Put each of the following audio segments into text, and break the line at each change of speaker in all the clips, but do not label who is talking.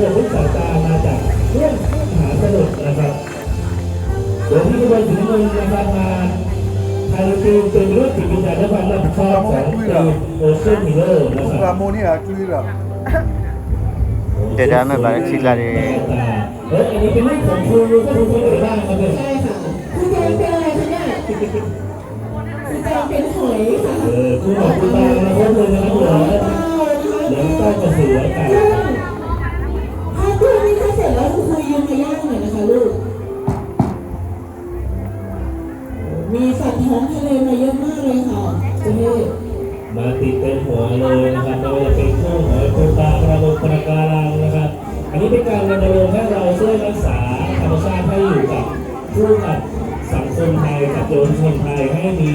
ประกบลูกสายตามาจากเรื่องหาสนุกนะครับโดยที่ขบวนสีน้ำเงินนะครับมาไทยทีมเป็นรุ่นสีวิญญาณและความรับผิดชอบของทีมโอเชียนมิเลอร์นะครับ
ราโมนี่อะคือแบบ
เดี๋ยวๆไม่เป็นไรคิดละดิ
เฮ้ยอันนี้เป็นเรื่องของครูครูคนไหนบ้างครับเนี่ย
ใช่ค่ะคุณแจงเป็นอะไรคะเนี่ยคุณแจงเป็นหอยค่ะ
เออครูบอกครูบานะครับเลยนะครับเหลือ
เต้านะคะ
เหลือเต้กระสือไก่
กุ้งถ้ มาติ
ดเต็มหัวเลยนะครับไม่ว่าจะเป็นกุ้งหอยปูปลากระบบกประการังนะครับ อันนี้เป็นการรณรงค์ให้เราช่วยรักษาธรรมชาติให้อยู่กับคู่กับสังคมไทยกับโยนชนไทยให้มี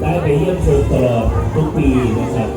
ได้ไปเยี่ยมชมตลอดทุกปีนะครับ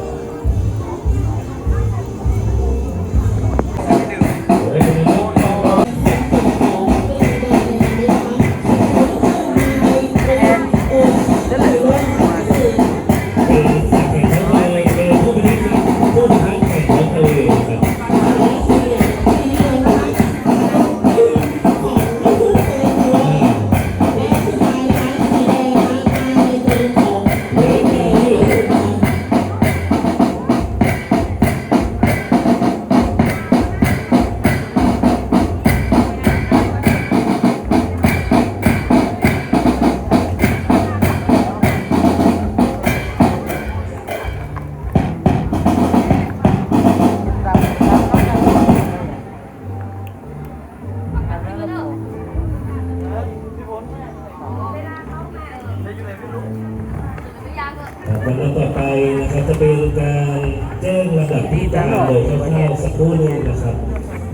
ครับวันต่อไปนะครับจะเป็นการแจ้งระดับที่ตามโดยคร่าวๆสักครู่นึงนะครับ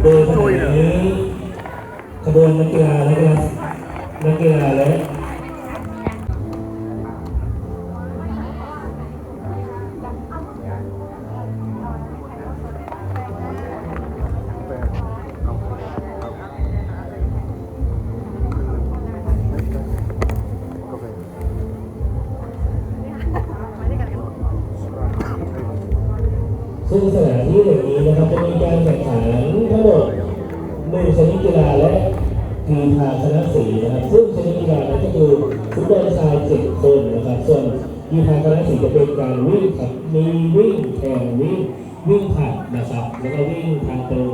โดยขณะนี้ขบวนนักกีฬาและนักกีฬาและ ที่หนที่แห่งนี้นะครับจะมีการแข่งขันทั้งหมดหนึ่งชนิดกีฬาและกีฬาชนะสีนะครับ ซึ่งชนิดกีฬานั้นก็คือฟุตบอลชายเจ็ดคนนะครับ ส่วนกีฬาชนะสีจะเป็นการวิ่งครับมีวิ่งแข่งวิ่งวิ่งผลัดนะครับ แล้วก็วิ่งทางตรง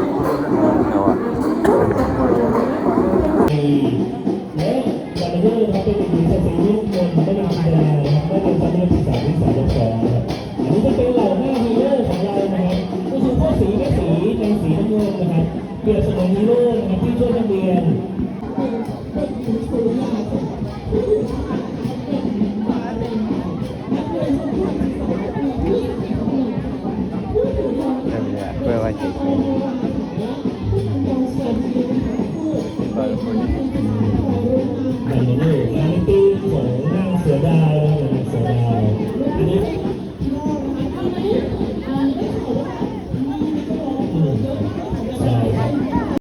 ทำในักศึกษาที่สามสองอันนี้จะเป็นเหล่าหน้าฮีโร่ของเรานะครับก็คือพวกสีแม่สีในสีน้ำเงินนะครับเปรียบเสมือนฮีโร่นะครับที่ช่วยนักเรียน
เพื่อว่าจะเป็
น